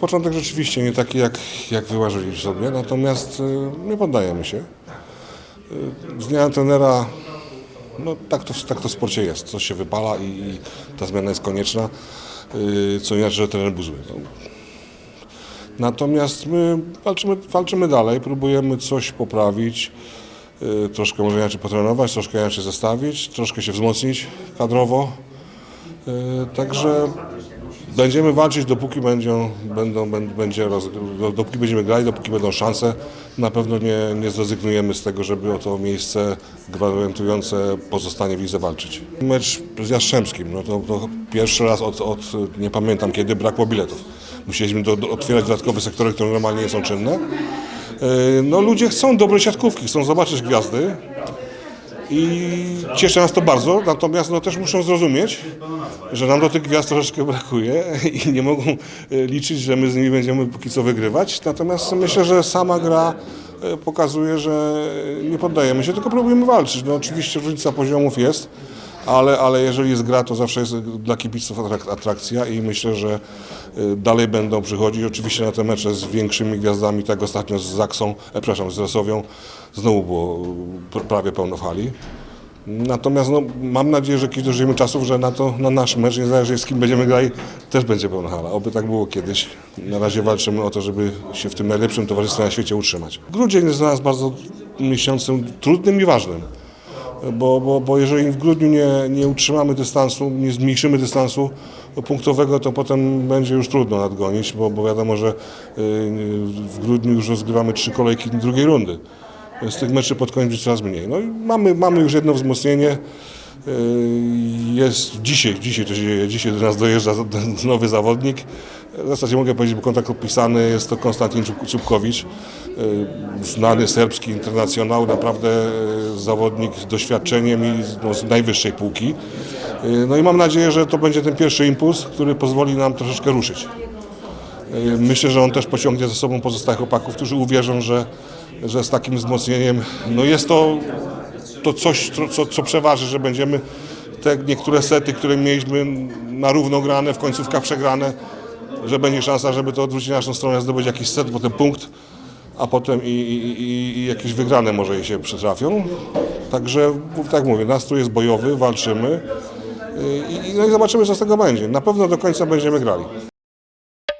Początek rzeczywiście nie taki, jak, jak wyłażyli sobie, natomiast y, nie poddajemy się. Y, Zmiana trenera, no tak to, tak to w sporcie jest. Coś się wypala i, i ta zmiana jest konieczna, y, co inaczej, że trener buzuje. No. Natomiast my walczymy, walczymy dalej, próbujemy coś poprawić, troszkę może inaczej potrenować, troszkę inaczej zestawić, troszkę się wzmocnić kadrowo. Także będziemy walczyć, dopóki będą, będą, będzie roz, do- dopóki będziemy grali, dopóki będą szanse. Na pewno nie, nie zrezygnujemy z tego, żeby o to miejsce gwarantujące pozostanie w lidze walczyć. Mecz z Jastrzębskim, no to, to pierwszy raz od, od, nie pamiętam kiedy, brakło biletów. Musieliśmy do, do, otwierać dodatkowe sektory, które normalnie nie są czynne. Y, No ludzie chcą dobrej siatkówki, chcą zobaczyć gwiazdy, i cieszy nas to bardzo, natomiast no, też muszą zrozumieć, że nam do tych gwiazd troszeczkę brakuje i nie mogą e, liczyć, że my z nimi będziemy póki co wygrywać. Natomiast myślę, że sama gra e, pokazuje, że nie poddajemy się, tylko próbujemy walczyć. No, oczywiście różnica poziomów jest, ale, ale jeżeli jest gra, to zawsze jest dla kibiców atrak- atrakcja i myślę, że e, dalej będą przychodzić. Oczywiście na te mecze z większymi gwiazdami, tak ostatnio z Zaksą, e, przepraszam, z Resowią, znowu było e, prawie pełno hali. Natomiast no, mam nadzieję, że kiedyś dożyjemy czasów, że na, to, na nasz mecz, niezależnie z kim będziemy grali, też będzie pełna hala. Oby tak było kiedyś. Na razie walczymy o to, żeby się w tym najlepszym towarzystwie na świecie utrzymać. Grudzień jest dla nas bardzo miesiącem trudnym i ważnym. Bo, bo, bo jeżeli w grudniu nie, nie utrzymamy dystansu, nie zmniejszymy dystansu punktowego, to potem będzie już trudno nadgonić, bo, bo wiadomo, że y, w grudniu już rozgrywamy trzy kolejki drugiej rundy. Z tych meczy pod koniec coraz mniej. No i mamy, mamy już jedno wzmocnienie. Y, Jest dzisiaj, dzisiaj to się dzieje, dzisiaj do nas dojeżdża nowy zawodnik. W zasadzie mogę powiedzieć, bo kontrakt podpisany jest to Konstantin Czub- Czubkowicz, y, znany serbski internacjonał, naprawdę y, zawodnik z doświadczeniem i no, z najwyższej półki. No i mam nadzieję, że to będzie ten pierwszy impuls, który pozwoli nam troszeczkę ruszyć. Myślę, że on też pociągnie za sobą pozostałych chłopaków, którzy uwierzą, że, że z takim wzmocnieniem no jest to, to coś, co- co, przeważy, że będziemy te niektóre sety, które mieliśmy na równo grane, w końcówkach przegrane, że będzie szansa, żeby to odwrócić na naszą stronę, zdobyć jakiś set, potem punkt, a potem i, i, i, jakieś wygrane może się przytrafią. Także, tak mówię, nastrój jest bojowy, walczymy y, i, no i zobaczymy, co z tego będzie. Na pewno do końca będziemy grali.